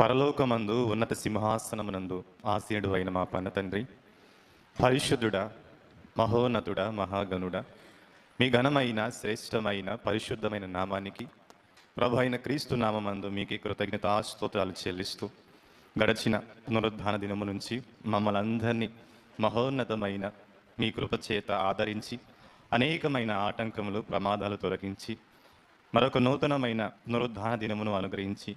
పరలోకమందు ఉన్నత సింహాసనమునందు ఆసీనుడు అయిన మా పన్న తండ్రి పరిశుద్ధుడా మహోన్నతుడా మహాగణుడా మీ ఘనమైన శ్రేష్టమైన పరిశుద్ధమైన నామానికి ప్రభు అయిన క్రీస్తు నామందు మీకు కృతజ్ఞత ఆస్తోత్రాలు చెల్లిస్తూ గడచిన పునరుద్ధాన దినము నుంచి మమ్మల్ని అందరినీ మహోన్నతమైన మీ కృపచేత ఆదరించి అనేకమైన ఆటంకములు ప్రమాదాలు తొలగించి మరొక నూతనమైన పునరుద్ధాన దినమును అనుగ్రహించి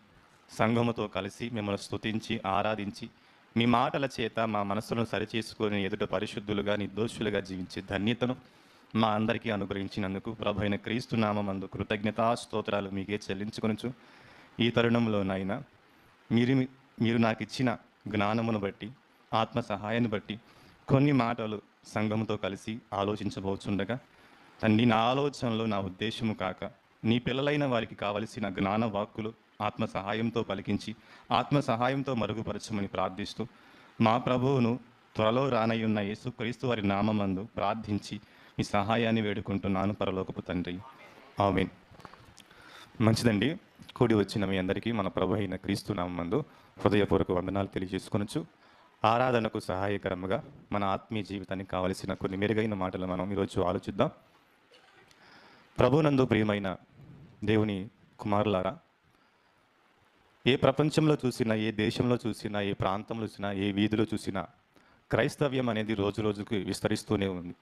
సంఘముతో కలిసి మిమ్మల్ని స్తుతించి ఆరాధించి మీ మాటల చేత మా మనస్సును సరిచేసుకొని ఎదుట పరిశుద్ధులుగా నిర్దోషులుగా జీవించే ధన్యతను మా అందరికీ అనుగ్రహించినందుకు ప్రభు క్రీస్తు నామందు కృతజ్ఞతా స్తోత్రాలు మీకే చెల్లించుకొనుచు. ఈ తరుణంలోనైనా మీరు మీరు నాకు ఇచ్చిన జ్ఞానమును బట్టి ఆత్మ సహాయాన్ని బట్టి కొన్ని మాటలు సంఘముతో కలిసి ఆలోచించబోచుండగా తండ్రి నా ఆలోచనలో నా ఉద్దేశము కాక నీ పిల్లలైన వారికి కావలసిన జ్ఞాన వాక్కులు ఆత్మ సహాయంతో పలికించి ఆత్మ సహాయంతో మరుగుపరచమని ప్రార్థిస్తూ మా ప్రభువును త్వరలో రానయ్యున్న యేసుక్రీస్తు వారి నామమందు ప్రార్థించి మీ సహాయాన్ని వేడుకుంటున్నాను పరలోకపు తండ్రి. ఆమెన్. మంచిదండి. కూడి వచ్చిన మీ అందరికీ మన ప్రభు అయిన క్రీస్తు నామందు హృదయపూర్వక వందనాలు తెలియజేసుకొనొచ్చు. ఆరాధనకు సహాయకరముగా మన ఆత్మీయ జీవితానికి కావలసిన కొన్ని మెరుగైన మాటలు మనం ఈరోజు ఆలోచిద్దాం. ప్రభునందు ప్రియమైన దేవుని కుమారులారా ఏ ప్రపంచంలో చూసినా ఏ దేశంలో చూసినా ఏ ప్రాంతంలో చూసినా ఏ వీధిలో చూసినా క్రైస్తవ్యం అనేది రోజు రోజుకి విస్తరిస్తూనే ఉంది.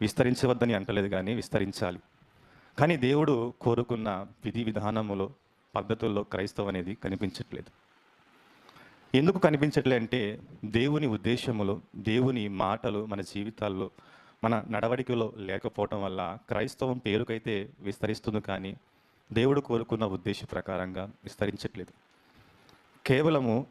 విస్తరించవద్దని అంటలేదు కానీ విస్తరించాలి. కానీ దేవుడు కోరుకున్న విధి విధానములో పద్ధతుల్లో క్రైస్తవం అనేది కనిపించట్లేదు. ఎందుకు కనిపించట్లే అంటే దేవుని ఉద్దేశములో దేవుని మాటలు మన జీవితాల్లో మన నడవడికలో లేకపోవటం వల్ల క్రైస్తవం పేరుకైతే విస్తరిస్తుంది కానీ దేవుడు కోరుకున్న ఉద్దేశ ప్రకారంగా విస్తరించట్లేదు. కేవలము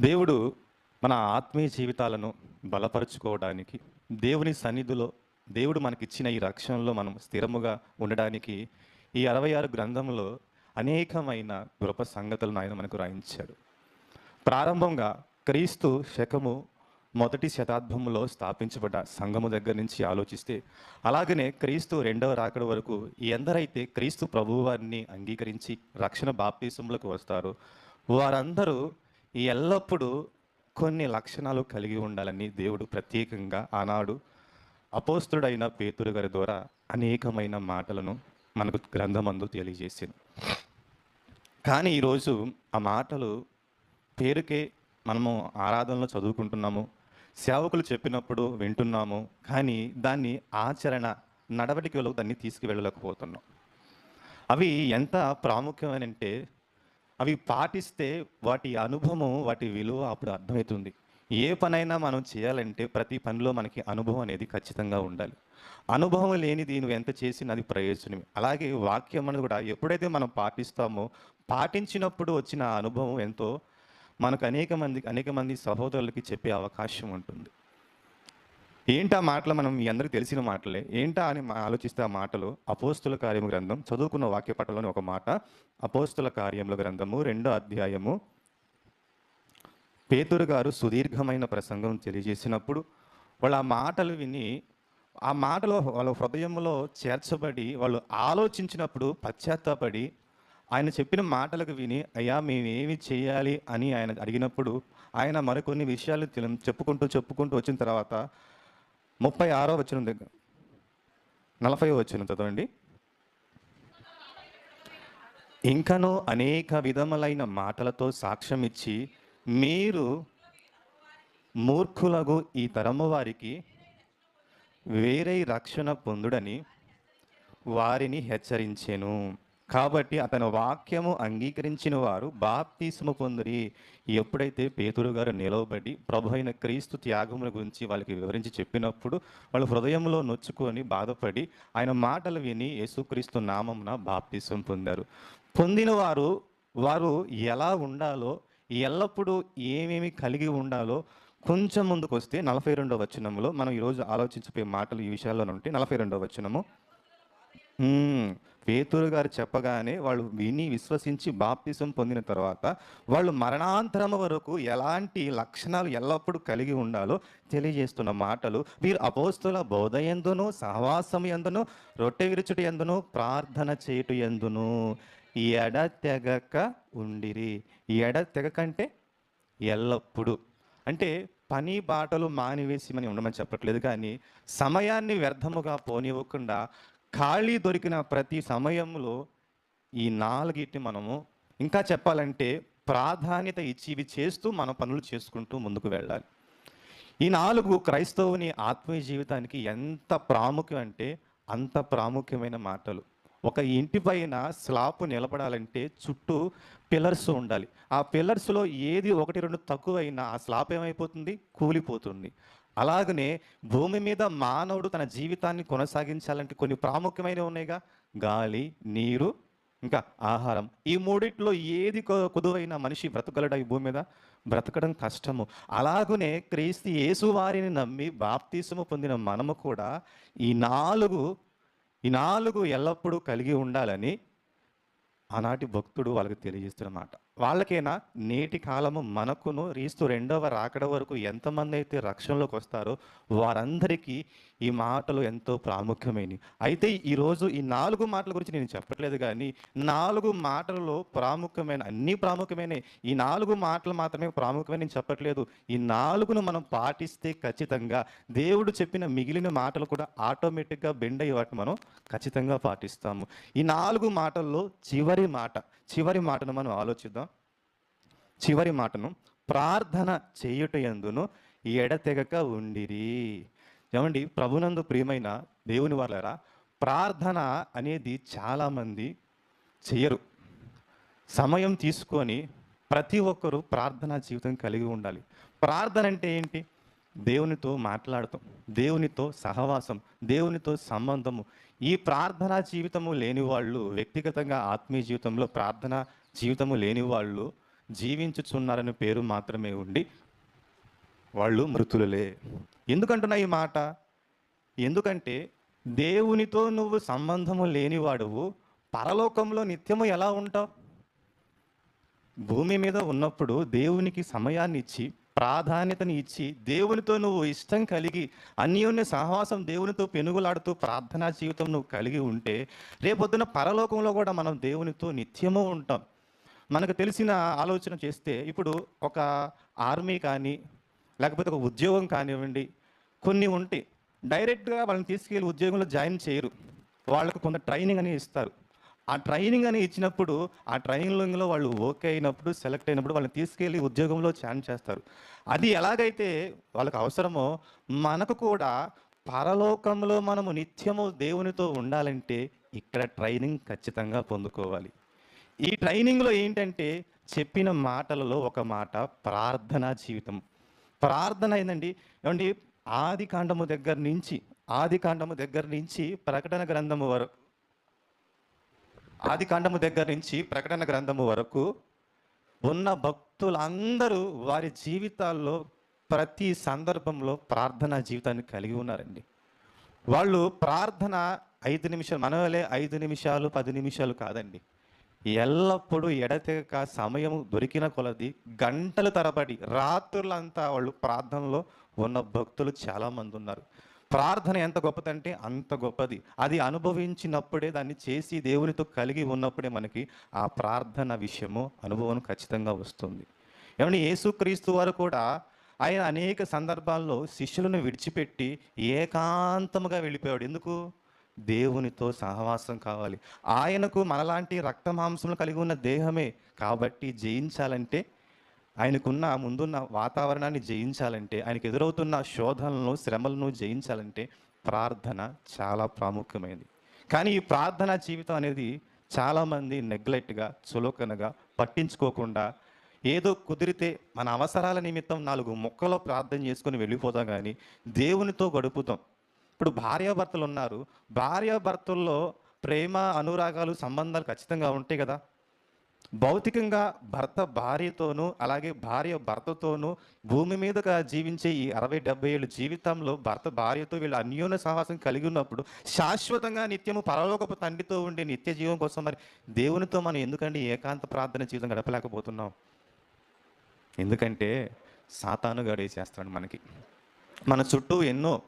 దేవుడు మన ఆత్మీయ జీవితాలను బలపరుచుకోవడానికి దేవుని సన్నిధిలో దేవుడు మనకిచ్చిన ఈ రక్షణలో మనం స్థిరముగా ఉండడానికి ఈ అరవై ఆరు గ్రంథంలో అనేకమైన గొప్ప సంగతులను ఆయన మనకు రాయించాడు. ప్రారంభంగా క్రీస్తు శకము మొదటి శతాబ్దంలో స్థాపించబడ్డ సంఘము దగ్గర నుంచి ఆలోచిస్తే అలాగనే క్రీస్తు రెండవ రాకడ వరకు ఎందరైతే క్రీస్తు ప్రభువారిని అంగీకరించి రక్షణ బాప్తీసంలోకి వస్తారో వారందరూ ఎల్లప్పుడూ కొన్ని లక్షణాలు కలిగి ఉండాలని దేవుడు ప్రత్యేకంగా ఆనాడు అపోస్తుడైన పేతురు గారి ద్వారా అనేకమైన మాటలను మనకు గ్రంథమందు తెలియజేసింది కానీ ఈరోజు ఆ మాటలు పేరుకే మనము ఆరాధనలో చదువుకుంటున్నాము సేవకులు చెప్పినప్పుడు వింటున్నాము కానీ దాన్ని ఆచరణ నడవడికలో దాన్ని తీసుకువెళ్ళలేకపోతున్నాం. అవి ఎంత ప్రాముఖ్యమనంటే అవి పాటిస్తే వాటి అనుభవం వాటి విలువ అప్పుడు అర్థమవుతుంది. ఏ పనైనా మనం చేయాలంటే ప్రతి పనిలో మనకి అనుభవం అనేది ఖచ్చితంగా ఉండాలి. అనుభవం లేనిది నువ్వు ఎంత చేసినా అది ప్రయోజనమే. అలాగే వాక్యం అనేది కూడా ఎప్పుడైతే మనం పాటిస్తామో పాటించినప్పుడు వచ్చిన అనుభవం ఎంతో మనకు అనేక మంది అనేక మంది సహోదరులకి చెప్పే అవకాశం ఉంటుంది. ఏంటా మాటలు మనం మీ అందరికీ తెలిసిన మాటలే? ఏంటా అని ఆలోచిస్తే ఆ మాటలు? అపోస్తుల కార్యము గ్రంథం చదువుకున్న వాక్య పట్టలోని ఒక మాట అపోస్తుల కార్యముల గ్రంథము రెండో అధ్యాయము. పేతురు గారు సుదీర్ఘమైన ప్రసంగం తెలియజేసినప్పుడు వాళ్ళు ఆ మాటలు విని ఆ మాటలు వాళ్ళ హృదయంలో చేర్చబడి వాళ్ళు ఆలోచించినప్పుడు పశ్చాత్తాపడి ఆయన చెప్పిన మాటలకు విని అయ్యా మేమేమి చేయాలి? అని ఆయన అడిగినప్పుడు ఆయన మరికొన్ని విషయాలు తెలి చెప్పుకుంటూ చెప్పుకుంటూ వచ్చిన తర్వాత ముప్పై ఆరో వచ్చిన దగ్గర నలభై వచ్చిన చదవండి. ఇంకనూ అనేక విధములైన మాటలతో సాక్ష్యం ఇచ్చి మీరు మూర్ఖులకు ఈ తరము వారికి వేరే రక్షణ పొందుడని వారిని హెచ్చరించెను. కాబట్టి అతని వాక్యము అంగీకరించిన వారు బాప్తీసము పొందిరి. ఎప్పుడైతే పేతురు గారు నిలవబడి ప్రభు అయిన క్రీస్తు త్యాగముల గురించి వాళ్ళకి వివరించి చెప్పినప్పుడు వాళ్ళు హృదయంలో నొచ్చుకొని బాధపడి ఆయన మాటలు విని యేసుక్రీస్తు నామమున బాప్తీసం పొందారు. పొందిన వారు వారు ఎలా ఉండాలో ఎల్లప్పుడూ ఏమేమి కలిగి ఉండాలో కొంచెం ముందుకు వస్తే నలభై రెండవ వచనంలో మనం ఈరోజు ఆలోచించిపోయే మాటలు ఈ విషయాల్లో ఉంటే నలభై రెండవ వచనము. పేతురు గారు చెప్పగానే వాళ్ళు విని విశ్వసించి బాప్తిసం పొందిన తర్వాత వాళ్ళు మరణాంతరం వరకు ఎలాంటి లక్షణాలు ఎల్లప్పుడూ కలిగి ఉండాలో తెలియజేస్తున్న మాటలు వీరు అపోస్తుల బోధ ఎందును సహవాసం ఎందును రొట్టె విరుచుట ఎందును ప్రార్థన చేయుట ఎందును? ఎడతెగక ఉండిరి. ఎడతెగక అంటే ఎల్లప్పుడూ. అంటే పని బాటలు మానివేసి మనం ఉండమని చెప్పట్లేదు కానీ సమయాన్ని వ్యర్థముగా పోనివ్వకుండా ఖాళీ దొరికిన ప్రతి సమయంలో ఈ నాలుగిటిని మనము ఇంకా చెప్పాలంటే ప్రాధాన్యత ఇచ్చి ఇవి చేస్తూ మన పనులు చేసుకుంటూ ముందుకు వెళ్ళాలి. ఈ నాలుగు క్రైస్తవుని ఆత్మీయ జీవితానికి ఎంత ప్రాముఖ్యం అంటే అంత ప్రాముఖ్యమైన మాటలు. ఒక ఇంటి పైన స్లాపు నిలబడాలంటే చుట్టూ పిల్లర్స్ ఉండాలి. ఆ పిల్లర్స్లో ఏది ఒకటి రెండు తక్కువైనా ఆ స్లాప్ ఏమైపోతుంది? కూలిపోతుంది. అలాగనే భూమి మీద మానవుడు తన జీవితాన్ని కొనసాగించాలంటే కొన్ని ప్రాముఖ్యమైనవి ఉన్నాయిగా. గాలి నీరు ఇంకా ఆహారం. ఈ మూడిట్లో ఏది కుదువైన మనిషి బ్రతకలడా ఈ భూమి మీద? బ్రతకడం కష్టము. అలాగనే క్రీస్తు యేసు వారిని నమ్మి బాప్తీసము పొందిన మనము కూడా ఈ నాలుగు ఈ నాలుగు ఎల్లప్పుడూ కలిగి ఉండాలని ఆనాటి భక్తుడు వాళ్ళకి తెలియజేస్తున్నమాట వాళ్ళకైనా నేటి కాలము మనకును రీస్తు రెండవ రాకడ వరకు ఎంతమంది అయితే రక్షణలోకి వస్తారో వారందరికీ ఈ మాటలు ఎంతో ప్రాముఖ్యమైనవి. అయితే ఈరోజు ఈ నాలుగు మాటల గురించి నేను చెప్పట్లేదు కానీ నాలుగు మాటలలో ప్రాముఖ్యమైన అన్ని ప్రాముఖ్యమైన ఈ నాలుగు మాటలు మాత్రమే ప్రాముఖ్యమైన నేను చెప్పట్లేదు. ఈ నాలుగును మనం పాటిస్తే ఖచ్చితంగా దేవుడు చెప్పిన మిగిలిన మాటలు కూడా ఆటోమేటిక్గా బెండ్ అయ్యి వాటిని మనం ఖచ్చితంగా పాటిస్తాము. ఈ నాలుగు మాటల్లో చివరి మాట చివరి మాటను మనం ఆలోచిద్దాం. చివరి మాటను ప్రార్థన చేయుట ఎందును ఎడతెగక ఉండిరి. ఏమండి? ప్రభునందు ప్రియమైన దేవుని వాళ్ళరా ప్రార్థన అనేది చాలామంది చేయరు సమయం తీసుకొని ప్రతి ఒక్కరూ ప్రార్థనా జీవితం కలిగి ఉండాలి. ప్రార్థన అంటే ఏంటి? దేవునితో మాట్లాడటం దేవునితో సహవాసం దేవునితో సంబంధము. ఈ ప్రార్థనా జీవితము లేని వాళ్ళు వ్యక్తిగతంగా ఆత్మీయ జీవితంలో ప్రార్థన జీవితము లేని వాళ్ళు జీవించుచున్నారని పేరు మాత్రమే ఉండి వాళ్ళు మృతులలే. ఎందుకంటున్నా ఈ మాట? ఎందుకంటే దేవునితో నువ్వు సంబంధము లేనివాడువు పరలోకంలో నిత్యము ఎలా ఉంటావు? భూమి మీద ఉన్నప్పుడు దేవునికి సమయాన్ని ఇచ్చి ప్రాధాన్యతని ఇచ్చి దేవునితో నువ్వు ఇష్టం కలిగి అన్యోన్య సహవాసం దేవునితో పెనుగులాడుతూ ప్రార్థనా జీవితం నువ్వు కలిగి ఉంటే రేపొద్దున పరలోకంలో కూడా మనం దేవునితో నిత్యము ఉంటాం. మనకు తెలిసిన ఆలోచన చేస్తే ఇప్పుడు ఒక ఆర్మీ కానీ లేకపోతే ఒక ఉద్యోగం కానివ్వండి కొన్ని ఉంటాయి డైరెక్ట్గా వాళ్ళని తీసుకెళ్ళి ఉద్యోగంలో జాయిన్ చేయరు. వాళ్ళకు కొంత ట్రైనింగ్ అని ఇస్తారు. ఆ ట్రైనింగ్ అని ఇచ్చినప్పుడు ఆ ట్రైనింగ్లో వాళ్ళు ఓకే అయినప్పుడు సెలెక్ట్ అయినప్పుడు వాళ్ళని తీసుకెళ్ళి ఉద్యోగంలో జాయిన్ చేస్తారు. అది ఎలాగైతే వాళ్ళకు అవసరమో మనకు కూడా పరలోకంలో మనము నిత్యము దేవునితో ఉండాలంటే ఇక్కడ ట్రైనింగ్ ఖచ్చితంగా పొందుకోవాలి. ఈ ట్రైనింగ్లో ఏంటంటే చెప్పిన మాటలలో ఒక మాట ప్రార్థనా జీవితం. ప్రార్థన అయిందండి. ఏమండి? ఆది కాండము దగ్గర నుంచి ఆది కాండము దగ్గర నుంచి ప్రకటన గ్రంథము వరకు ఆది కాండము దగ్గర నుంచి ప్రకటన గ్రంథము వరకు ఉన్న భక్తులందరూ వారి జీవితాల్లో ప్రతి సందర్భంలో ప్రార్థనా జీవితాన్ని కలిగి ఉన్నారండి. వాళ్ళు ప్రార్థన ఐదు నిమిషాలు మనవలే ఐదు నిమిషాలు పది నిమిషాలు కాదండి. ఎల్లప్పుడూ ఎడతెగక సమయం దొరికిన కొలది గంటల తరబడి రాత్రులంతా వాళ్ళు ప్రార్థనలో ఉన్న భక్తులు చాలామంది ఉన్నారు. ప్రార్థన ఎంత గొప్పదంటే అంత గొప్పది. అది అనుభవించినప్పుడే దాన్ని చేసి దేవునితో కలిగి ఉన్నప్పుడే మనకి ఆ ప్రార్థన విషయము అనుభవం ఖచ్చితంగా వస్తుంది. ఏమంటే యేసుక్రీస్తు వారు కూడా ఆయన అనేక సందర్భాల్లో శిష్యులను విడిచిపెట్టి ఏకాంతముగా వెళ్ళిపోయాడు. ఎందుకు? దేవునితో సహవాసం కావాలి. ఆయనకు మనలాంటి రక్త మాంసములు కలిగి ఉన్న దేహమే. కాబట్టి జయించాలంటే ఆయనకున్న ముందున్న వాతావరణాన్ని జయించాలంటే ఆయనకు ఎదురవుతున్న శోధనలను శ్రమలను జయించాలంటే ప్రార్థన చాలా ప్రాముఖ్యమైనది. కానీ ఈ ప్రార్థన జీవితం అనేది చాలామంది నెగ్లెక్ట్గా చులకనగా పట్టించుకోకుండా ఏదో కుదిరితే మన అవసరాల నిమిత్తం నాలుగు మొక్కలో ప్రార్థన చేసుకొని వెళ్ళిపోతాం కానీ దేవునితో గడుపుతాం. ఇప్పుడు భార్యాభర్తలు ఉన్నారు భార్యాభర్తల్లో ప్రేమ అనురాగాలు సంబంధాలు ఖచ్చితంగా ఉంటాయి కదా. భౌతికంగా భర్త భార్యతోనూ అలాగే భార్య భర్తతోనూ భూమి మీదగా జీవించే ఈ అరవై డెబ్బై ఏళ్ళు జీవితంలో భర్త భార్యతో వీళ్ళు అన్యోన్య సహవాసం కలిగి ఉన్నప్పుడు శాశ్వతంగా నిత్యము పరలోకపు తండ్రితో ఉండే నిత్య జీవం కోసం మరి దేవునితో మనం ఎందుకండి ఏకాంత ప్రార్థన జీవితం గడపలేకపోతున్నాం? ఎందుకంటే సాతాను గడేసేస్తాడు మనకి. మన చుట్టూ ఎన్నో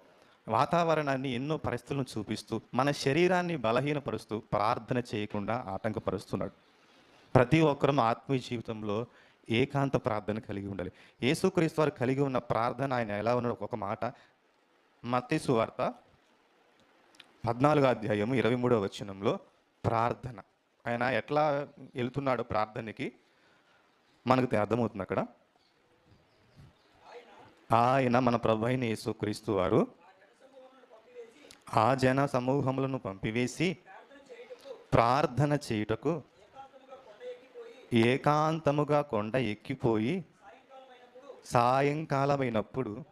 వాతావరణాన్ని ఎన్నో పరిస్థితులను చూపిస్తూ మన శరీరాన్ని బలహీనపరుస్తూ ప్రార్థన చేయకుండా ఆటంకపరుస్తున్నాడు. ప్రతి ఒక్కరం ఆత్మీయ జీవితంలో ఏకాంత ప్రార్థన కలిగి ఉండాలి. యేసుక్రీస్తు వారు కలిగి ఉన్న ప్రార్థన ఆయన ఎలా ఉన్నాడు ఒక మాట. మత్తయి వార్త పద్నాలుగో అధ్యాయము ఇరవై మూడో వచనంలో ప్రార్థన. ఆయన ఎట్లా వెళ్తున్నాడో ప్రార్థనకి మనకు అర్థమవుతుంది అక్కడ. ఆయన మన ప్రభు అయిన యేసుక్రీస్తు వారు ఆ జన సమూహములను పంపివేసి ప్రార్థన చేయుటకు ఏకాంతముగా కొండ ఎక్కిపోయి సాయంకాలమైనప్పుడు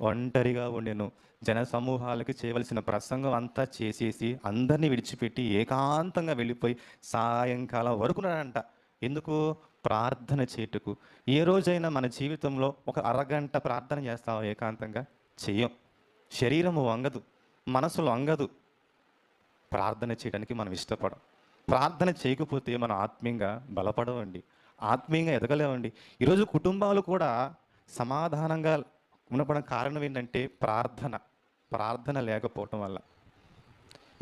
ఒంటరిగా ఉండెను. జన సమూహాలకి చేయవలసిన ప్రసంగం అంతా చేసేసి అందరినీ విడిచిపెట్టి ఏకాంతంగా వెళ్ళిపోయి సాయంకాలం వరకు అంట ఎందుకు? ప్రార్థన చేటుకు ఏ రోజైనా మన జీవితంలో ఒక అరగంట ప్రార్థన చేస్తావా? ఏకాంతంగా? చెయ్యం. శరీరము వంగదు. మనసులో అంగదు. ప్రార్థన చేయడానికి మనం ఇష్టపడం. ప్రార్థన చేయకపోతే మనం ఆత్మీయంగా బలపడవండి. ఆత్మీయంగా ఎదగలేవండి. ఈరోజు కుటుంబాలు కూడా సమాధానంగా ఉండపడం కారణం ఏంటంటే ప్రార్థన. ప్రార్థన లేకపోవటం వల్ల.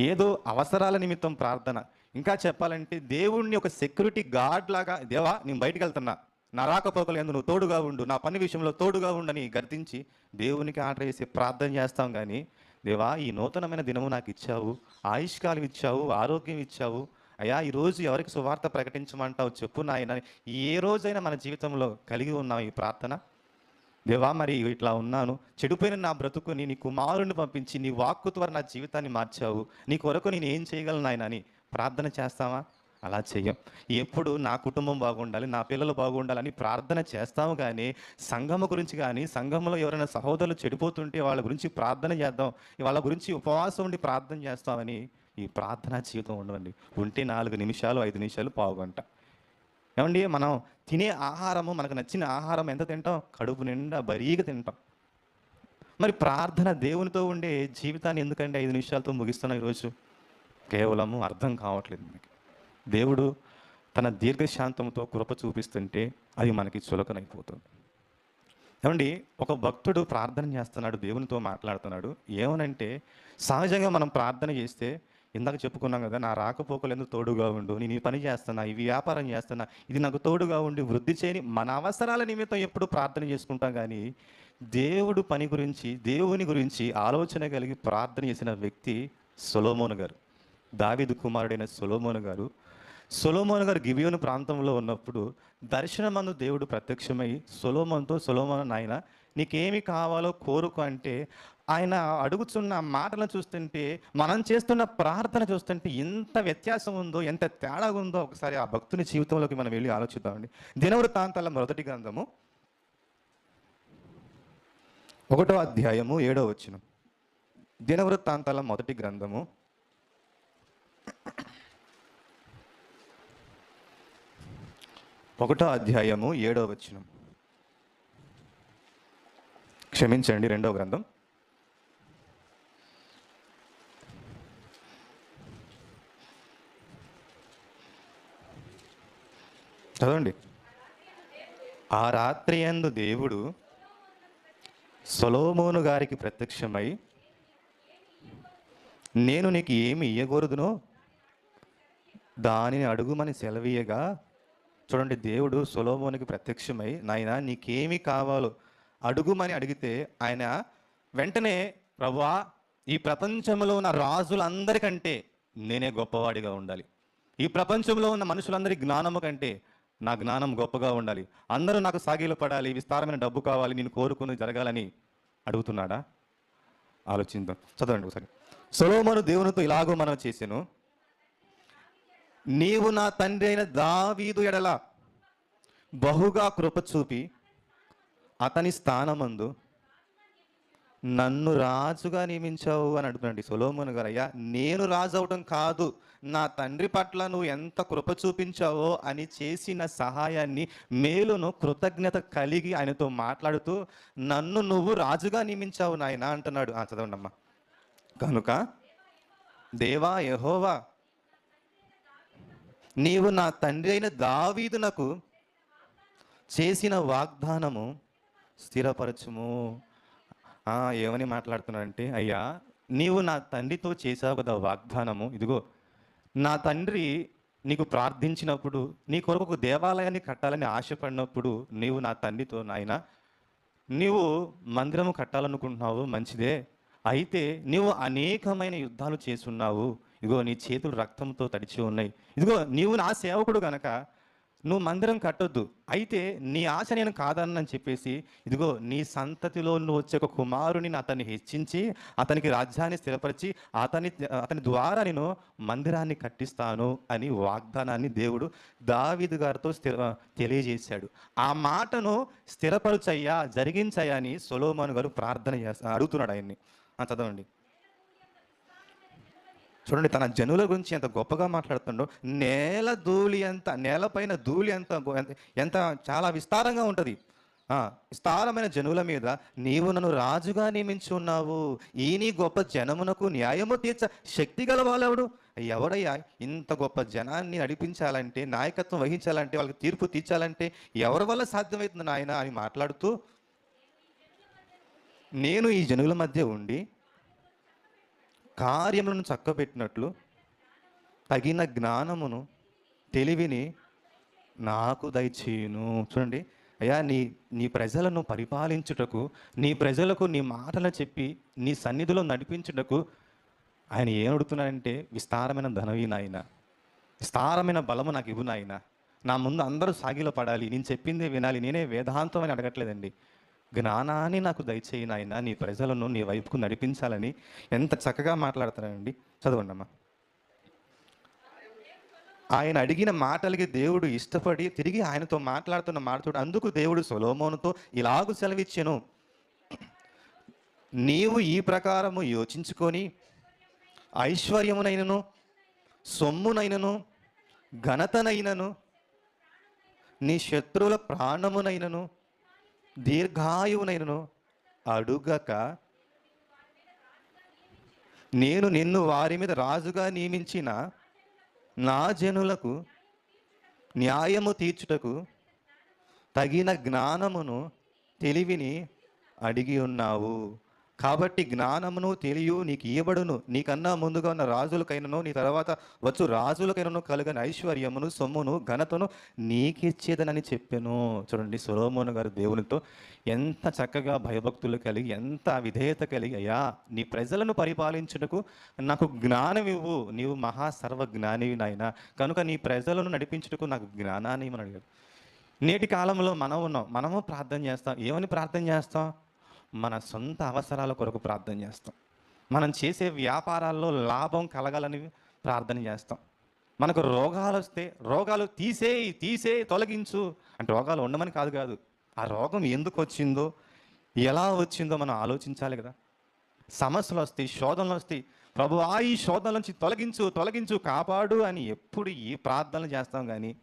ఏదో అవసరాల నిమిత్తం ప్రార్థన. ఇంకా చెప్పాలంటే దేవుణ్ణి ఒక సెక్యూరిటీ గార్డ్ లాగా దేవా నేను బయటకు వెళ్తున్నా. నా రాకపోకలు ఎందు నువ్వు తోడుగా ఉండు. నా పని విషయంలో తోడుగా ఉండని గర్తించి దేవునికి ఆర్డర్ చేసి ప్రార్థన చేస్తాం కానీ దేవా ఈ నూతనమైన దినము నాకు ఇచ్చావు ఆయుష్కాలం ఇచ్చావు ఆరోగ్యం ఇచ్చావు. అయ్యా ఈ రోజు ఎవరికి సువార్త ప్రకటించమంటావు చెప్పు నాయన. ఏ రోజైనా మన జీవితంలో కలిగి ఉన్నాం ఈ ప్రార్థన? దేవా మరి ఇట్లా ఉన్నాను. చెడిపోయిన నా బ్రతుకుని నీ కుమారుని పంపించి నీ వాక్కు ద్వారా నా జీవితాన్ని మార్చావు. నీ కొరకు నేను ఏం చేయగలను ఆయన అని ప్రార్థన చేస్తావా? అలా చెయ్యం. ఎప్పుడు నా కుటుంబం బాగుండాలి నా పిల్లలు బాగుండాలని ప్రార్థన చేస్తాము కానీ సంఘము గురించి కానీ సంఘంలో ఎవరైనా సహోదరులు చెడిపోతుంటే వాళ్ళ గురించి ప్రార్థన చేద్దాం వాళ్ళ గురించి ఉపవాసం ఉండి ప్రార్థన చేస్తామని ఈ ప్రార్థనా జీవితం ఉండవండి. ఉంటే నాలుగు నిమిషాలు ఐదు నిమిషాలు పావుగంట ఏమండి మనం తినే ఆహారము మనకు నచ్చిన ఆహారం ఎంత తింటాం? కడుపు నిండా బరీగా తింటాం. మరి ప్రార్థన దేవునితో ఉండే జీవితాన్ని ఎందుకంటే ఐదు నిమిషాలతో ముగిస్తున్నాం ఈరోజు? కేవలము అర్థం కావట్లేదు మనకి. దేవుడు తన దీర్ఘశాంతంతో కృప చూపిస్తుంటే అది మనకి చులకనైపోతుంది. ఏమండి ఒక భక్తుడు ప్రార్థన చేస్తున్నాడు దేవునితో మాట్లాడుతున్నాడు. ఏమనంటే సహజంగా మనం ప్రార్థన చేస్తే ఇందాక చెప్పుకున్నాం కదా నా రాకపోకలు ఎందుకు తోడుగా ఉండు నేను ఈ పని చేస్తున్నా ఈ వ్యాపారం చేస్తున్నా ఇది నాకు తోడుగా ఉండి వృద్ధి చేయని మన అవసరాల నిమిత్తం ఎప్పుడు ప్రార్థన చేసుకుంటాం కానీ దేవుడు పని గురించి దేవుని గురించి ఆలోచన కలిగి ప్రార్థన చేసిన వ్యక్తి సొలోమోను గారు. దావిదు కుమారుడైన సొలోమోను గారు సొలోమోన్ గారు గిబియోను ప్రాంతంలో ఉన్నప్పుడు దర్శనమందు దేవుడు ప్రత్యక్షమై సొలోమోన్తో సొలోమోన్ నాయన నీకేమి కావాలో కోరుకు అంటే ఆయన అడుగుతున్న మాటలను చూస్తుంటే మనం చేస్తున్న ప్రార్థన చూస్తుంటే ఎంత వ్యత్యాసం ఉందో ఎంత తేడా ఉందో ఒకసారి ఆ భక్తుని జీవితంలోకి మనం వెళ్ళి ఆలోచిద్దామండి. దినవృత్తాంతాల మొదటి గ్రంథము. ఒకటో అధ్యాయము ఏడో వచ్చిన దినవృత్తాంతాల మొదటి గ్రంథము. ఒకటో అధ్యాయము ఏడో వచనం. క్షమించండి రెండో గ్రంథం. చదవండి. ఆ రాత్రి అందు దేవుడు సొలోమోను గారికి ప్రత్యక్షమై నేను నీకు ఏమి ఇయ్యకూడదునో దానిని అడుగుమని సెలవీయగా చూడండి దేవుడు సొలోమోనికి ప్రత్యక్షమై నాయన నీకేమి కావాలో అడుగుమని అడిగితే ఆయన వెంటనే ప్రభా ఈ ప్రపంచంలో ఉన్న రాజులందరికంటే నేనే గొప్పవాడిగా ఉండాలి. ఈ ప్రపంచంలో ఉన్న మనుషులందరి జ్ఞానము కంటే నా జ్ఞానం గొప్పగా ఉండాలి. అందరూ నాకు సాగిలు పడాలి విస్తారమైన డబ్బు కావాలి నేను కోరుకుని జరగాలని అడుగుతున్నాడా? ఆలోచిద్దాం. చదవండి ఒకసారి. సొలోమోను దేవునితో ఇలాగో మనం చేసాను నీవు నా తండ్రి అయిన దావీదు ఎడల బహుగా కృప చూపి అతని స్థానమందు నన్ను రాజుగా నియమించావు అని అడుగునండి సొలోమోన్ గారు. అయ్యా నేను రాజు అవడం కాదు నా తండ్రి పట్ల నువ్వు ఎంత కృప చూపించావో అని చేసిన సహాయాన్ని మేలును కృతజ్ఞత కలిగి ఆయనతో మాట్లాడుతూ నన్ను నువ్వు రాజుగా నియమించావు నాయన అంటున్నాడు. ఆ చదవండి అమ్మ కనుక దేవా యహోవా నీవు నా తండ్రి అయిన దావీదునకు చేసిన వాగ్దానము స్థిరపరచుము. ఏమని మాట్లాడుతున్నాడంటే అయ్యా నీవు నా తండ్రితో చేసావు కదా వాగ్దానము. ఇదిగో నా తండ్రి నీకు ప్రార్థించినప్పుడు నీ కొరకు ఒక దేవాలయాన్ని కట్టాలని ఆశపడినప్పుడు నీవు నా తండ్రితో నాయన నీవు మందిరము కట్టాలనుకుంటున్నావు మంచిదే. అయితే నీవు అనేకమైన యుద్ధాలు చేస్తున్నావు. ఇదిగో నీ చేతులు రక్తంతో తడిచి ఉన్నాయి. ఇదిగో నీవు నా సేవకుడు గనక నువ్వు మందిరం కట్టొద్దు. అయితే నీ ఆశ నేను కాదన్నని చెప్పేసి ఇదిగో నీ సంతతిలో నువ్వు వచ్చే ఒక కుమారుని అతన్ని హెచ్చించి అతనికి రాజ్యాన్ని స్థిరపరిచి అతని అతని ద్వారా నేను మందిరాన్ని కట్టిస్తాను అని వాగ్దానాన్ని దేవుడు దావీదు గారితో స్థిర తెలియజేశాడు. ఆ మాటను స్థిరపరచయ్యా జరిగించయ్యా అని సొలోమోన్ గారు ప్రార్థన చేస్తా అడుగుతున్నాడు ఆయన్ని. చదవండి. చూడండి తన జనుల గురించి ఎంత గొప్పగా మాట్లాడుతుండో నేల ధూళి ఎంత నేలపైన ధూళి ఎంత ఎంత- ఎంత చాలా విస్తారంగా ఉంటుంది. ఆ, విస్తారమైన జనుల మీద నీవు నన్ను రాజుగా నియమించి ఉన్నావు. ఈ నీ గొప్ప జనమునకు న్యాయము తీర్చ శక్తి గలవాళ్ళెవడు ఎవడయ్యా? ఇంత గొప్ప జనాన్ని నడిపించాలంటే నాయకత్వం వహించాలంటే వాళ్ళకి తీర్పు తీర్చాలంటే ఎవరి వల్ల సాధ్యమవుతుంది నాయన అని మాట్లాడుతూ నేను ఈ జనుల మధ్య ఉండి కార్యములను చక్కబెట్టినట్లు తగిన జ్ఞానమును తెలివిని నాకు దయచేయును. చూడండి అయ్యా నీ నీ ప్రజలను పరిపాలించుటకు నీ ప్రజలకు నీ మాటలు చెప్పి నీ సన్నిధిలో నడిపించుటకు ఆయన ఏం అడుగుతున్నాడంటే విస్తారమైన ధనవి నాయన. విస్తారమైన బలము నాకు ఇవ్వు నాయన. నా ముందు అందరూ సాగిలో పడాలి నేను చెప్పిందే వినాలి. నేనే వేదాంతం అని అడగట్లేదండి. జ్ఞానాన్ని నాకు దయచేయి నాయన నీ ప్రజలను నీ వైపుకు నడిపించాలని ఎంత చక్కగా మాట్లాడుతున్నానండి చదవండి అమ్మా. ఆయన అడిగిన మాటలకి దేవుడు ఇష్టపడి తిరిగి ఆయనతో మాట్లాడుతున్న మాట్లాడు అందుకు దేవుడు సొలోమోనుతో ఇలాగు సెలవిచ్చాను. నీవు ఈ ప్రకారము యోచించుకొని ఐశ్వర్యమునైనను సొమ్మునైనను ఘనతనైనను నీ శత్రువుల ప్రాణమునైనను దీర్ఘాయువునైనను అడుగక నేను నిన్ను వారి మీద రాజుగా నియమించిన నా జనులకు న్యాయము తీర్చుటకు తగిన జ్ఞానమును తెలివిని అడిగి ఉన్నావు. కాబట్టి జ్ఞానమును తెలియు నీకు ఇవ్వబడును నీకన్నా ముందుగా ఉన్న రాజులకైనను నీ తర్వాత వచ్చు రాజులకైనను కలుగని ఐశ్వర్యమును సొమ్మును ఘనతను నీకిచ్చేదనని చెప్పాను. చూడండి సులోమోను గారు దేవునితో ఎంత చక్కగా భయభక్తులు కలిగి ఎంత విధేయత కలిగి అయ్యా. నీ ప్రజలను పరిపాలించుటకు నాకు జ్ఞానం ఇవ్వు నీవు మహా సర్వజ్ఞానివి నాయన. కనుక నీ ప్రజలను నడిపించుటకు నాకు జ్ఞానాన్ని ఇవ్వమని అడిగాడు. నేటి కాలంలో మనం ఉన్నాం. మనము ప్రార్థన చేస్తాం. ఏమని ప్రార్థన చేస్తాం? మన సొంత అవసరాల కొరకు ప్రార్థన చేస్తాం. మనం చేసే వ్యాపారాల్లో లాభం కలగాలని ప్రార్థన చేస్తాం. మనకు రోగాలు వస్తే రోగాలు తీసేయి తీసేయి తొలగించు అంటే రోగాలు ఉండమని కాదు కాదు. ఆ రోగం ఎందుకు వచ్చిందో ఎలా వచ్చిందో మనం ఆలోచించాలి కదా. సమస్యలు వస్తాయి శోధనలు వస్తాయి ప్రభు ఆ ఈ శోధన నుంచి తొలగించు తొలగించు కాపాడు అని ఎప్పుడు ఈ ప్రార్థనలు చేస్తాం కానీ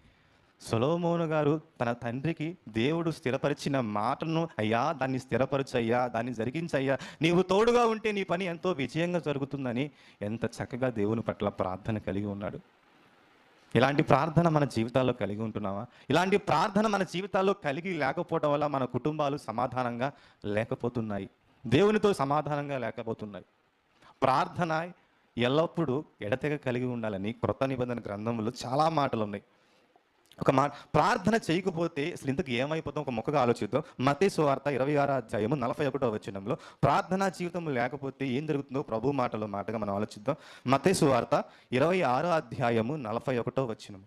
సొలోమోను గారు తన తండ్రికి దేవుడు స్థిరపరిచిన మాటను అయ్యా దాన్ని స్థిరపరచయ్యా దాన్ని జరిగించయ్యా నీవు తోడుగా ఉంటే నీ పని ఎంతో విజయంగా జరుగుతుందని ఎంత చక్కగా దేవుని పట్ల ప్రార్థన కలిగి ఉన్నాడు. ఇలాంటి ప్రార్థన మన జీవితాల్లో కలిగి ఉంటున్నావా? ఇలాంటి ప్రార్థన మన జీవితాల్లో కలిగి లేకపోవడం వల్ల మన కుటుంబాలు సమాధానంగా లేకపోతున్నాయి. దేవునితో సమాధానంగా లేకపోతున్నాయి. ప్రార్థన ఎల్లప్పుడూ ఎడతెగ కలిగి ఉండాలని క్రొత్త నిబంధన గ్రంథంలో చాలా మాటలు ఉన్నాయి ఒక మాట ప్రార్థన చేయకపోతే అసలు ఇంతకు ఏమైపోతాం? ఒక మొక్కగా ఆలోచిద్దాం. మతే సువార్త ఇరవై ఆరో అధ్యాయము నలభై ఒకటో వచ్చినంలో ప్రార్థనా జీవితం లేకపోతే ఏం జరుగుతుందో ప్రభు మాటలో మాటగా మనం ఆలోచిద్దాం. మతే సువార్త ఇరవై ఆరో అధ్యాయము నలభై ఒకటో వచ్చినం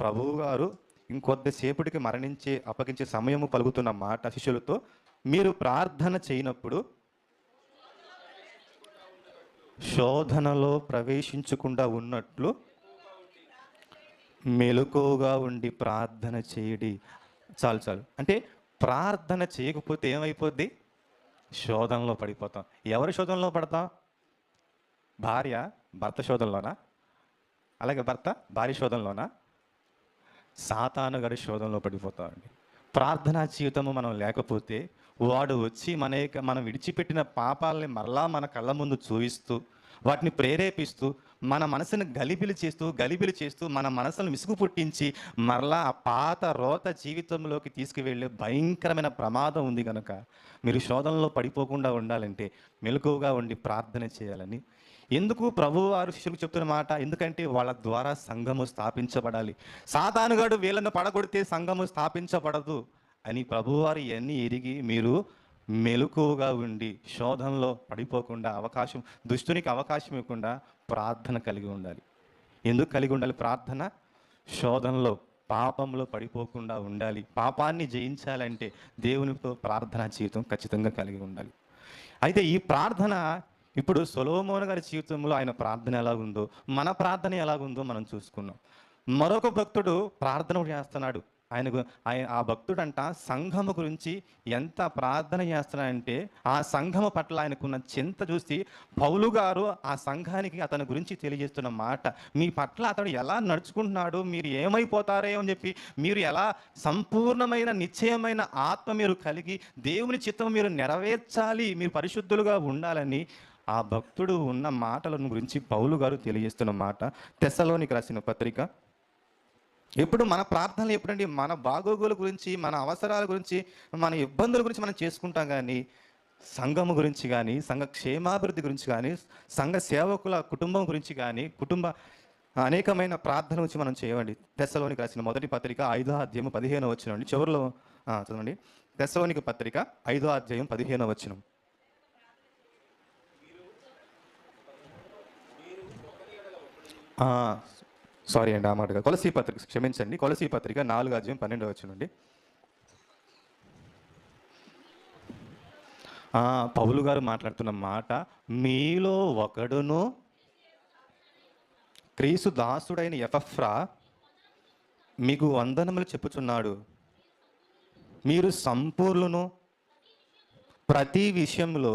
ప్రభువు గారు ఇంకొద్దిసేపటికి మరణించే అప్పగించే సమయము పలుకుతున్న మాట శిష్యులతో మీరు ప్రార్థన చేయనప్పుడు శోధనలో ప్రవేశించకుండా ఉన్నట్లు మెలకుగా ఉండి ప్రార్థన చేయడి. చాలు చాలు. అంటే ప్రార్థన చేయకపోతే ఏమైపోద్ది? శోధనలో పడిపోతాం. ఎవరి శోధనలో పడతాం? భార్య భర్త శోధనలోనా అలాగే భర్త భార్య శోధనలోనా సాతాను గారి శోధనలో పడిపోతామండి ప్రార్థనా జీవితము మనం లేకపోతే వాడు వచ్చి మన యొక్క మనం విడిచిపెట్టిన పాపాలని మరలా మన కళ్ళ ముందు చూపిస్తూ వాటిని ప్రేరేపిస్తూ మన మనసును గలిబిలు చేస్తూ గలిబిలు చేస్తూ మన మనసును విసుగు పుట్టించి మరలా ఆ పాత రోత జీవితంలోకి తీసుకువెళ్ళే భయంకరమైన ప్రమాదం ఉంది కనుక మీరు శోధనలో పడిపోకుండా ఉండాలంటే మెలకువగా ఉండి ప్రార్థన చేయాలని. ఎందుకు ప్రభు వారు శిష్యులకు చెప్తున్న మాట? ఎందుకంటే వాళ్ళ ద్వారా సంఘము స్థాపించబడాలి. సాతానుగాడు వీళ్ళను పడగొడితే సంఘము స్థాపించబడదు అని ప్రభువారు ఇవన్నీ ఎరిగి మీరు మెలకువగా ఉండి శోధనలో పడిపోకుండా అవకాశం దుష్టునికి అవకాశం ఇవ్వకుండా ప్రార్థన కలిగి ఉండాలి. ఎందుకు కలిగి ఉండాలి? ప్రార్థన శోధనలో పాపంలో పడిపోకుండా ఉండాలి. పాపాన్ని జయించాలంటే దేవునితో ప్రార్థన జీవితం ఖచ్చితంగా కలిగి ఉండాలి. అయితే ఈ ప్రార్థన ఇప్పుడు సొలోమోన్ గారి జీవితంలో ఆయన ప్రార్థన ఎలా ఉందో మన ప్రార్థన ఎలాగుందో మనం చూసుకున్నాం మరొక భక్తుడు ప్రార్థన చేస్తున్నాడు. ఆయనకు ఆయన ఆ భక్తుడంట సంఘము గురించి ఎంత ప్రార్థన చేస్తున్నాడంటే ఆ సంఘము పట్ల ఆయనకున్న చింత చూసి పౌలు గారు ఆ సంఘానికి అతని గురించి తెలియజేస్తున్న మాట మీ పట్ల అతడు ఎలా నడుచుకుంటున్నాడు మీరు ఏమైపోతారే అని చెప్పి మీరు ఎలా సంపూర్ణమైన నిశ్చయమైన ఆత్మ మీరు కలిగి దేవుని చిత్తం మీరు నెరవేర్చాలి మీరు పరిశుద్ధులుగా ఉండాలని ఆ భక్తుడు ఉన్న మాటలను గురించి పౌలు గారు తెలియజేస్తున్న మాట తెస్సలోనికి రాసిన పత్రిక ఎప్పుడు మన ప్రార్థనలు ఎప్పుడండి మన బాగోగుల గురించి మన అవసరాల గురించి మన ఇబ్బందుల గురించి మనం చేసుకుంటాం కానీ సంఘము గురించి కానీ సంఘ క్షేమాభివృద్ధి గురించి కానీ సంఘ సేవకుల కుటుంబం గురించి కానీ కుటుంబ అనేకమైన ప్రార్థన గురించి మనం చేయండి దశలోనికి రాసిన మొదటి పత్రిక ఐదో అధ్యాయం పదిహేను వచ్చినండి చివరిలో చదవండి. దశలోనికి పత్రిక ఐదో అధ్యాయం పదిహేను వచ్చినం సారీ అండి ఆ మాట కొలసీ పత్రిక క్షమించండి. కొలసీ పత్రిక నాలుగు అధ్యాయం పన్నెండు వచ్చినండి ఆ, పౌలు గారు మాట్లాడుతున్న మాట మీలో ఒకడును క్రీసు దాసుడైన ఎఫఫ్రా మీకు వందనములు చెప్పుచున్నాడు. మీరు సంపూర్ణను ప్రతి విషయంలో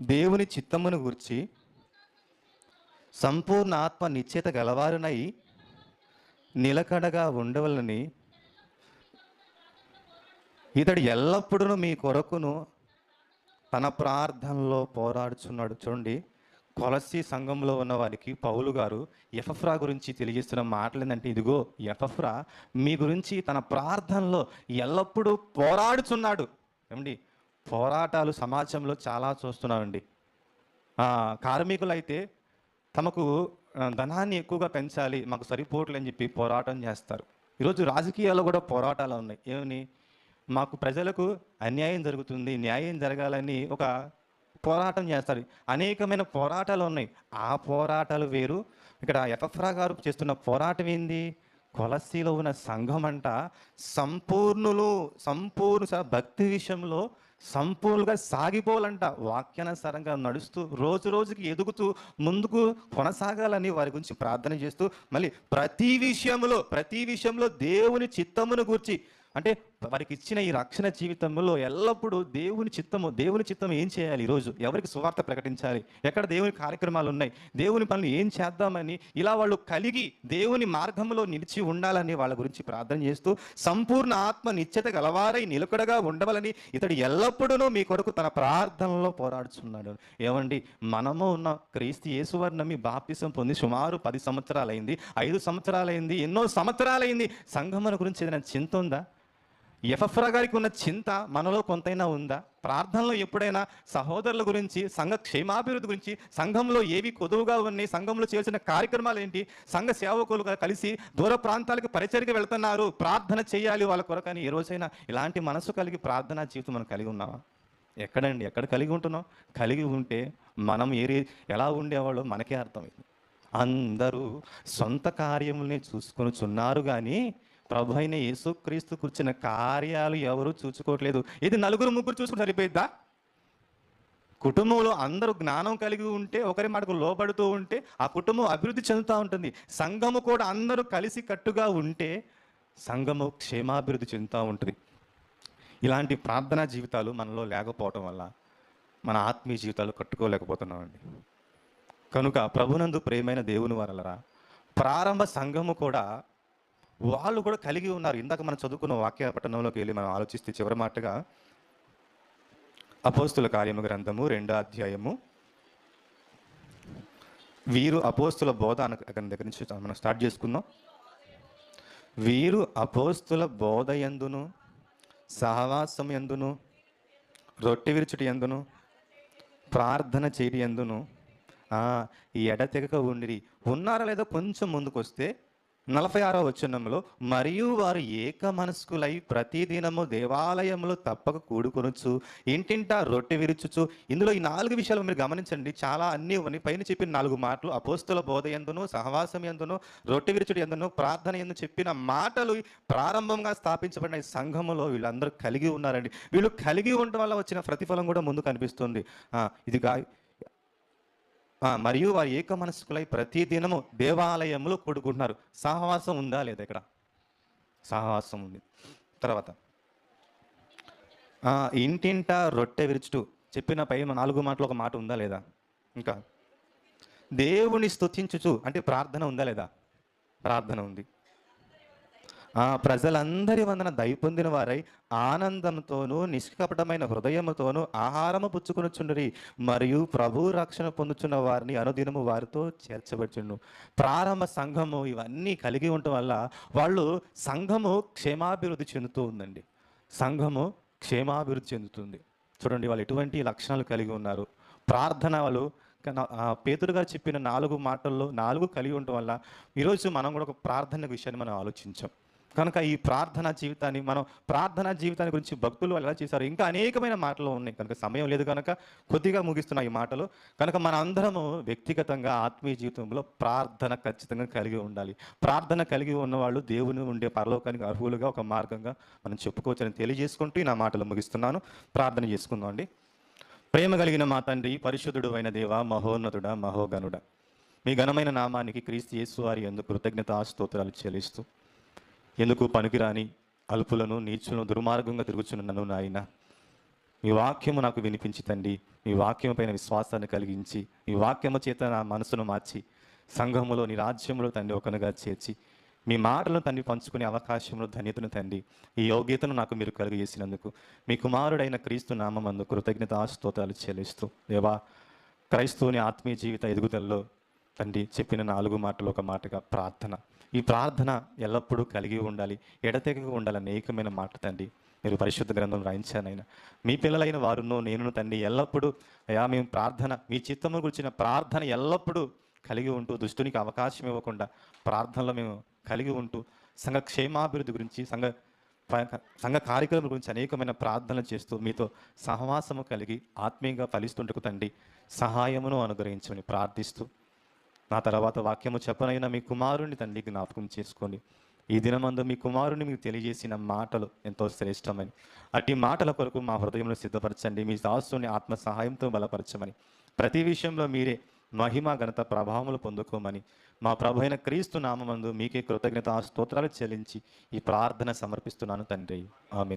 దేవుని చిత్తమును గుర్చి సంపూర్ణ ఆత్మ నిశ్చేత గలవారునై నిలకడగా ఉండవలని ఇతడు ఎల్లప్పుడూ మీ కొరకును తన ప్రార్థనలో పోరాడుచున్నాడు. చూడండి కొలసి సంఘంలో ఉన్న వారికి పౌలు గారు ఎఫఫ్రా గురించి తెలియజేస్తున్న మాటలు ఏంటంటే ఇదిగో ఎఫఫ్రా మీ గురించి తన ప్రార్థనలో ఎల్లప్పుడూ పోరాడుచున్నాడు. ఏమండి పోరాటాలు సమాజంలో చాలా చూస్తున్నామండి కార్మికులైతే తమకు ధనాన్ని ఎక్కువగా పెంచాలి మాకు సరిపోవట్లేని చెప్పి పోరాటం చేస్తారు. ఈరోజు రాజకీయాల్లో కూడా పోరాటాలు ఉన్నాయి. ఏమని? మాకు ప్రజలకు అన్యాయం జరుగుతుంది న్యాయం జరగాలని ఒక పోరాటం చేస్తారు. అనేకమైన పోరాటాలు ఉన్నాయి. ఆ పోరాటాలు వేరు. ఇక్కడ ఎఫ్ఎఫ్రా గారు చేస్తున్న పోరాటం ఏంది? కొలసీలో ఉన్న సంఘం అంట సంపూర్ణులు సంపూర్ణ స- భక్తి విషయంలో సంపూర్ణంగా సాగిపోవాలంట. వాక్యానుసారంగా నడుస్తూ రోజు రోజుకి ఎదుగుతూ ముందుకు కొనసాగాలని వారి గురించి ప్రార్థన చేస్తూ మళ్ళీ ప్రతి విషయంలో ప్రతి విషయంలో దేవుని చిత్తమును గూర్చి అంటే వారికి ఇచ్చిన ఈ రక్షణ జీవితంలో ఎల్లప్పుడూ దేవుని చిత్తము దేవుని చిత్తం ఏం చేయాలి ఈరోజు? ఎవరికి సువార్త ప్రకటించాలి? ఎక్కడ దేవుని కార్యక్రమాలు ఉన్నాయి? దేవుని పనులు ఏం చేద్దామని ఇలా వాళ్ళు కలిగి దేవుని మార్గంలో నిలిచి ఉండాలని వాళ్ళ గురించి ప్రార్థన చేస్తూ సంపూర్ణ ఆత్మ నిశ్చిత గలవారై నిలకడగా ఉండవాలని ఇతడు ఎల్లప్పుడూ మీ కొరకు తన ప్రార్థనలో పోరాడుచున్నాడు. ఏమండి? మనము ఉన్న క్రీస్తు యేసువారు మీ బాప్తిసం పొంది సుమారు పది సంవత్సరాలైంది. ఐదు సంవత్సరాలైంది. ఎన్నో సంవత్సరాలైంది. సంఘముల గురించి ఏదైనా చింత ఉందా? యఫఫ్రా గారికి ఉన్న చింత మనలో కొంతైనా ఉందా? ప్రార్థనలో ఎప్పుడైనా సహోదరుల గురించి సంఘ క్షేమాభివృద్ధి గురించి సంఘంలో ఏవి కొదువుగా ఉన్నాయి సంఘంలో చేయాల్సిన కార్యక్రమాలు ఏంటి సంఘ సేవకులుగా కలిసి దూర ప్రాంతాలకు పరిచయకి వెళ్తున్నారు ప్రార్థన చేయాలి వాళ్ళ కొరకని ఏ రోజైనా ఇలాంటి మనసు కలిగి ప్రార్థనా జీవితం మనం కలిగి ఉన్నావా? ఎక్కడండి? ఎక్కడ కలిగి ఉంటున్నాం కలిగి ఉంటే మనం ఏ ఎలా ఉండేవాళ్ళో మనకే అర్థమైంది. అందరూ సొంత కార్యముల్ని చూసుకొని చున్నారు కానీ ప్రభు అయిన యేసుక్రీస్తు కూర్చున్న కార్యాలు ఎవరు చూసుకోవట్లేదు ఇది నలుగురు ముగ్గురు చూసుకుని సరిపోయిద్దా? కుటుంబంలో అందరూ జ్ఞానం కలిగి ఉంటే ఒకరి మాటకు లోబడుతూ ఉంటే ఆ కుటుంబం అభివృద్ధి చెందుతూ ఉంటుంది. సంఘము కూడా అందరూ కలిసి కట్టుగా ఉంటే సంఘము క్షేమాభివృద్ధి చెందుతూ ఉంటుంది. ఇలాంటి ప్రార్థనా జీవితాలు మనలో లేకపోవటం వల్ల మన ఆత్మీయ జీవితాలు కట్టుకోలేకపోతున్నామండి. కనుక ప్రభునందు ప్రేమైన దేవుని వరలరా ప్రారంభ సంఘము కూడా వాళ్ళు కూడా కలిగి ఉన్నారు. ఇందాక మనం చదువుకున్న వాక్య పట్టణంలోకి వెళ్ళి మనం ఆలోచిస్తే చివరి మాటగా అపోస్తుల కార్యము గ్రంథము రెండో అధ్యాయము. వీరు అపోస్తుల బోధ అన దగ్గర నుంచి మనం స్టార్ట్ చేసుకుందాం. వీరు అపోస్తుల బోధ ఎందును? సహవాసం ఎందును? రొట్టె విరుచుటి ఎందును? ప్రార్థన చేయటి ఎందును? ఈ ఎడతెగక ఉండిరి. ఉన్నారా లేదో కొంచెం ముందుకు వస్తే నలభై ఆరో వచనంలో మరియు వారు ఏక మనస్కులై ప్రతిదినము దేవాలయంలో తప్పక కూడుకొనొచ్చు ఇంటింటా రొట్టె విరుచుచు. ఇందులో ఈ నాలుగు విషయాలు మీరు గమనించండి. చాలా అన్ని ఉన్నాయి. పైన చెప్పిన నాలుగు మాటలు అపోస్తుల బోధ ఎందును సహవాసం ఎందును రొట్టె విరుచుడు ఎందును ప్రార్థన ఎందు చెప్పిన మాటలు ప్రారంభంగా స్థాపించబడిన ఈ సంఘములో వీళ్ళందరూ కలిగి ఉన్నారండి. వీళ్ళు కలిగి ఉండటం వల్ల వచ్చిన ప్రతిఫలం కూడా ముందు కనిపిస్తుంది ఇది గా మరియు వారు ఏక మనస్కులై ప్రతి దినము దేవాలయంలో కూడుకుంటున్నారు. సహవాసం ఉందా లేదా ఇక్కడ? సహవాసం ఉంది. తర్వాత ఇంటింట రొట్టె విరుచుటు చెప్పిన పై నాలుగు మాటలు ఒక మాట ఉందా లేదా? ఇంకా దేవుని స్తుతించుచు అంటే ప్రార్థన ఉందా లేదా? ప్రార్థన ఉంది. ప్రజలందరి వందన దయ పొందిన వారై ఆనందంతోనూ నిష్కపటమైన హృదయముతోనూ ఆహారము పుచ్చుకొనుచుండరి. మరియు ప్రభు రక్షణ పొందుచున్న వారిని అనుదినము వారితో చేర్చబడుచుండు ప్రారంభ సంఘము ఇవన్నీ కలిగి ఉండటం వల్ల వాళ్ళు సంఘము క్షేమాభివృద్ధి చెందుతూ ఉందండి. సంఘము క్షేమాభివృద్ధి చెందుతుంది. చూడండి వాళ్ళు ఎటువంటి లక్షణాలు కలిగి ఉన్నారు. ప్రార్థన వాళ్ళు కన- గారు చెప్పిన నాలుగు మాటల్లో నాలుగు కలిగి ఉండటం వల్ల ఈరోజు మనం కూడా ఒక ప్రార్థన విషయాన్ని మనం ఆలోచించాం. కనుక ఈ ప్రార్థనా జీవితాన్ని మనం ప్రార్థనా జీవితాన్ని గురించి భక్తులు వాళ్ళు ఎలా చేశారు ఇంకా అనేకమైన మాటలు ఉన్నాయి. కనుక సమయం లేదు కనుక కొద్దిగా ముగిస్తున్న ఈ మాటలు. కనుక మన అందరము వ్యక్తిగతంగా ఆత్మీయ జీవితంలో ప్రార్థన ఖచ్చితంగా కలిగి ఉండాలి. ప్రార్థన కలిగి ఉన్నవాళ్ళు దేవుని ఉండే పరలోకానికి అర్హులుగా ఒక మార్గంగా మనం చెప్పుకోవచ్చని తెలియజేసుకుంటూ ఈ నా మాటలు ముగిస్తున్నాను. ప్రార్థన చేసుకుందాం అండి. ప్రేమ కలిగిన మా తండ్రి పరిశుద్ధుడు అయిన దేవ మహోన్నతుడ మహోగనుడ మీ ఘనమైన నామానికి క్రీస్తు యేసు వారి ఎందుకు కృతజ్ఞత ఆస్తోత్రాలు చెల్లిస్తూ ఎందుకు పనికిరాని అల్పులను నీచులను దుర్మార్గంగా తిరుగుచున్న నన్ను నాయన? మీ వాక్యము నాకు వినిపించి తండ్రి. మీ వాక్యం పైన విశ్వాసాన్ని కలిగించి మీ వాక్యము చేత నా మనసును మార్చి సంఘములో నీ రాజ్యంలో తండ్రి ఒకనుగా చేర్చి మీ మాటలను తండ్రి పంచుకునే అవకాశంలో ధన్యతను తండ్రి. ఈ యోగ్యతను నాకు మీరు కలుగజేసినందుకు మీ కుమారుడైన క్రీస్తు నామందు కృతజ్ఞత స్తోత్రాలు చెల్లిస్తూ దేవా క్రైస్తవుని ఆత్మీయ జీవిత ఎదుగుదలలో తండ్రి చెప్పిన నాలుగు మాటలు ఒక మాటగా ప్రార్థన. ఈ ప్రార్థన ఎల్లప్పుడూ కలిగి ఉండాలి. ఎడతెగక ఉండాలి అనేకమైన మాట తండ్రి. మీరు పరిశుద్ధ గ్రంథం రాయించానైనా మీ పిల్లలైన వారును నేను తండ్రి ఎల్లప్పుడూ అయా మేము ప్రార్థన మీ చిత్తము గురించిన ప్రార్థన ఎల్లప్పుడూ కలిగి ఉంటూ దుష్టునికి అవకాశం ఇవ్వకుండా ప్రార్థనలో మేము కలిగి ఉంటూ సంఘ క్షేమాభివృద్ధి గురించి సంఘ సంఘ కార్యక్రమం గురించి అనేకమైన ప్రార్థనలు చేస్తూ మీతో సహవాసము కలిగి ఆత్మీయంగా ఫలిస్తుంటకు తండ్రి సహాయమును అనుగ్రహించమని ప్రార్థిస్తూ నా తర్వాత వాక్యము చెప్పనైనా మీ కుమారుని తండ్రి జ్ఞాపకం చేసుకోండి. ఈ దినమందు మీ కుమారుని మీకు తెలియజేసిన మాటలు ఎంతో శ్రేష్టమని. అట్టి మాటల కొరకు మా హృదయంలో సిద్ధపరచండి. మీ దాసుని ఆత్మ సహాయంతో బలపరచమని. ప్రతి విషయంలో మీరే మహిమ ఘనత ప్రభావములు పొందుకోమని. మా ప్రభు అయిన క్రీస్తు నామమందు మీకే కృతజ్ఞత స్తోత్రాలు చెల్లించి ఈ ప్రార్థన సమర్పిస్తున్నాను తండ్రి. ఆమె